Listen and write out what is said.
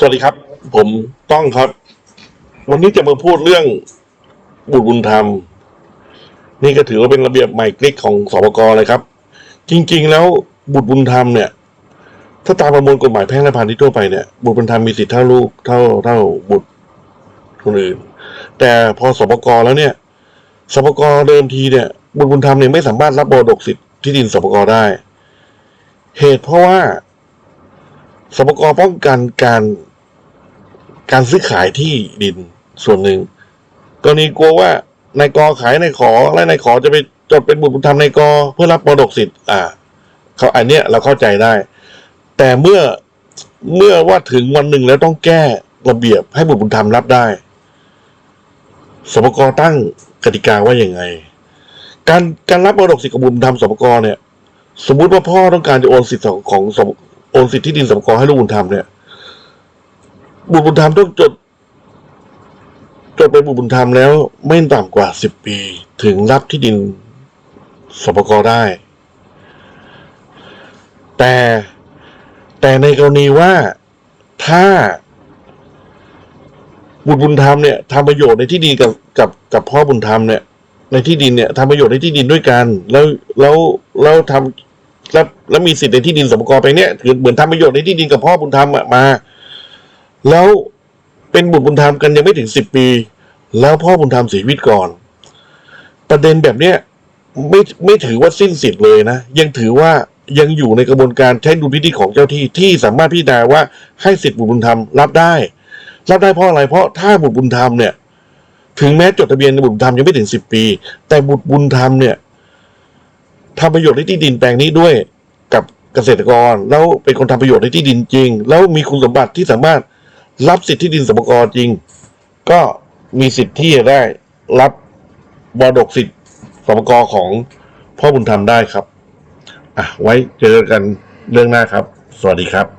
สวัสดีครับ ผมต้องครับ วันนี้จะมาพูดเรื่องบุตรบุญธรรม นี่ก็ถือว่าเป็นระเบียบใหม่กลิกของสปกเลยครับ จริง ๆ แล้วบุตรบุญธรรมเนี่ย ถ้าตามประมวลกฎหมายแพ่งและพาณิชย์ทั่วไปเนี่ยบุตรบุญธรรมมีสิทธิ์เท่าลูกเท่าเท่าบุตรคนอื่น แต่พอสปกแล้วเนี่ยสปกเดิมทีเนี่ย บุตรบุญธรรมเนี่ยไม่สามารถรับมรดกสิทธิ์ที่ดินสปกได้ เหตุเพราะว่าสปกป้องกันการ การซื้อขายที่ดินส่วนหนึ่งกรณีกลัวว่านายกอขายนายขอและนายขอจะไปจดเป็นบุตรบุญธรรมนายกอเพื่อรับมรดกสิทธิ์อ่าเขาอันเนี้ยเราเข้าใจได้ แต่เมื่อเมื่อว่าถึงวันหนึ่งแล้วต้องแก้ระเบียบให้บุตรบุญธรรมรับได้สปกตั้งกติกาว่าอย่างไง การการรับมรดกสิทธิ์กับบุตรบุญธรรมสปกเนี่ย สมมุติว่าพ่อต้องการจะโอนสิทธิ์ของของโอนสิทธิ์ที่ดินสปกให้ลูกบุญธรรมเนี่ย บุตรบุญธรรมต้องจดจดเป็นบุตรบุญธรรมแล้วไม่ต่ำกว่าสิบปี ถึงรับที่ดินสปกได้ แต่แต่ในกรณีว่าถ้าบุตรบุญธรรมเนี่ยทำประโยชน์ในที่ดินกับกับกับพ่อบุญธรรมเนี่ย ในที่ดินเนี่ยทำประโยชน์ในที่ดินด้วยกัน แล้วแล้วแล้วทำแล้วแล้วมีสิทธิ์ในที่ดินสมกรไปเนี่ยถือเหมือนทำประโยชน์ในที่ดินกับพ่อบุญธรรมมา แล้วเป็นบุตรบุญธรรมกันยังไม่ถึงสิบปี แล้วพ่อบุญธรรมเสียชีวิตก่อน ประเด็นแบบเนี้ยไม่ไม่ถือว่าสิ้นสิทธิ์เลยนะ ยังถือว่ายังอยู่ในกระบวนการใช้ดุลพินิจของเจ้าที่ที่สามารถพิจารณาว่าให้สิทธิบุตรบุญธรรมรับได้ รับได้เพราะอะไรเพราะถ้าบุตรบุญธรรมเนี่ย ถึงแม้จดทะเบียนในบุตรบุญธรรมยังไม่ถึงสิบปี แต่บุตรบุญธรรมเนี่ยทำประโยชน์ในที่ดินแปลงนี้ด้วยกับเกษตรกร แล้วเป็นคนทำประโยชน์ในที่ดินจริง แล้วมีคุณสมบัติที่สามารถ รับสิทธิที่ดินสมกรจริง ก็มีสิทธิ์ที่จะได้รับบรดกสิทธิสมกรของพ่อบุญธรรมได้ครับ อะไว้เจอกันเรื่องหน้าครับ สวัสดีครับ